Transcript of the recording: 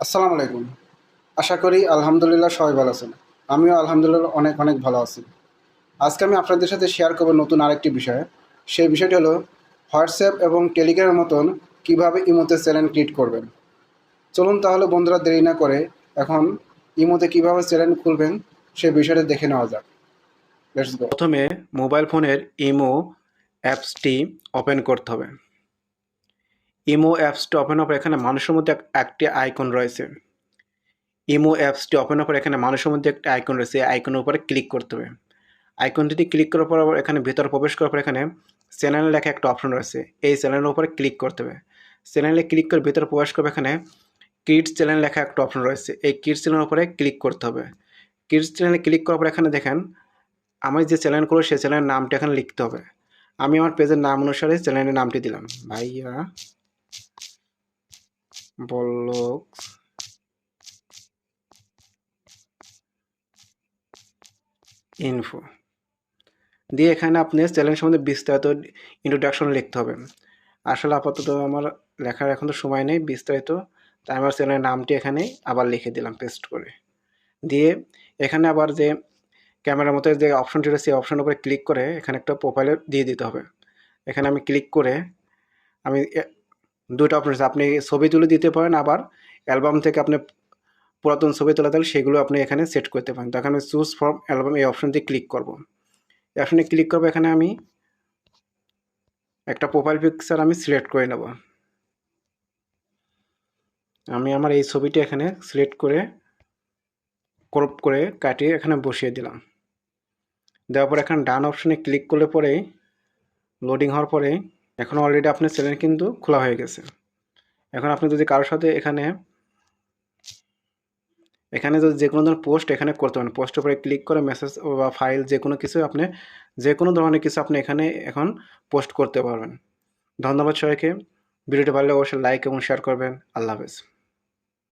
আসসালামু আলাইকুম। আশা করি আলহামদুলিল্লাহ সবাই ভালো আছেন। আমিও আলহামদুলিল্লাহ অনেক অনেক ভালো আছি। আজকে আমি আপনাদের সাথে শেয়ার করব নতুন আরেকটি বিষয়। সেই বিষয়টি হলো হোয়াটসঅ্যাপ এবং টেলিগ্রামের মতন কীভাবে ইমোতে চ্যানেল ক্রিয়েট করবেন। চলুন তাহলে বন্ধুরা দেরি না করে এখন ইমোতে কীভাবে চ্যানেল খুলবেন সেই বিষয়টা দেখে নেওয়া যাক। প্রথমে মোবাইল ফোনের ইমো অ্যাপসটি ওপেন করতে হবে। ইমো অ্যাপসটি ওপেন পর এখানে মানুষের মধ্যে একটি আইকন রয়েছে। ইমো অ্যাপসটি ওপেন পর এখানে মানুষের মধ্যে একটি আইকন রয়েছে। এই আইকনের উপরে ক্লিক করতে হবে। আইকনটিতে ক্লিক করার পর এখানে ভেতর প্রবেশ করার পর এখানে চ্যানেল লেখা একটা অপশন রয়েছে। এই চ্যানেলের উপরে ক্লিক করতে হবে। চ্যানেলে ক্লিক করে ভেতরে প্রবেশ করবে এখানে কিডস চ্যানেল লেখা একটা অপশন রয়েছে। এই কিডস চ্যানেলের উপরে ক্লিক করতে হবে। কিডস চ্যানেলে ক্লিক করার পর এখানে দেখেন, আমি যে চ্যানেল করব সেই চ্যানেলের নামটা এখানে লিখতে হবে। আমি আমার পেজের নাম অনুসারে চ্যানেলের নামটি দিলাম। ভাইয়া। বল্লক ইনফো দিয়ে এখানে আপনি চ্যালেঞ্জ সম্বন্ধে বিস্তারিত ইন্ট্রোডাকশন লিখতে হবে। আসলে আপাতত আমার লেখার এখন তো সময় নেই বিস্তারিত, তাই আমার চ্যানেলের নামটি এখানে আবার লিখে দিলাম পেস্ট করে। দিয়ে এখানে আবার যে ক্যামেরার মতো যে অপশনটি রয়েছে, সেই অপশনের উপরে ক্লিক করে এখানে একটা প্রোফাইলে দিয়ে দিতে হবে। এখানে আমি ক্লিক করে আমি দুটো অপশন আছে। আপনি ছবি তুলে দিতে পারেন আবার অ্যালবাম থেকে আপনি পুরাতন ছবি তোলা তাহলে সেগুলো আপনি এখানে সেট করতে পারেন। তখন আমি চুজ ফ্রম অ্যালবাম এই অপশনটি ক্লিক করব। এই অপশনে ক্লিক করব, এখানে আমি একটা প্রোফাইল পিকচার আমি সিলেক্ট করে নেব। আমি আমার এই ছবিটি এখানে সিলেক্ট করে ক্রপ করে কাটিয়ে এখানে বসিয়ে দিলাম। দেওয়ার পর এখানে ডান অপশনে ক্লিক করলে পরে লোডিং হওয়ার পরে এখন অলরেডি আপনার চ্যানেল কিন্তু খোলা হয়ে গেছে। এখন আপনি যদি কারোর সাথে এখানে এখানে যদি যে কোনো ধরনের পোস্ট এখানে করতে পারেন পোস্টের উপরে ক্লিক করে মেসেজ বা ফাইল যে কোনো কিছু আপনি যে কোনো ধরনের কিছু আপনি এখানে এখন পোস্ট করতে পারবেন। ধন্যবাদ সবাইকে। ভিডিওটি ভালো অবশ্যই লাইক এবং শেয়ার করবেন। আল্লাহ হাফেজ।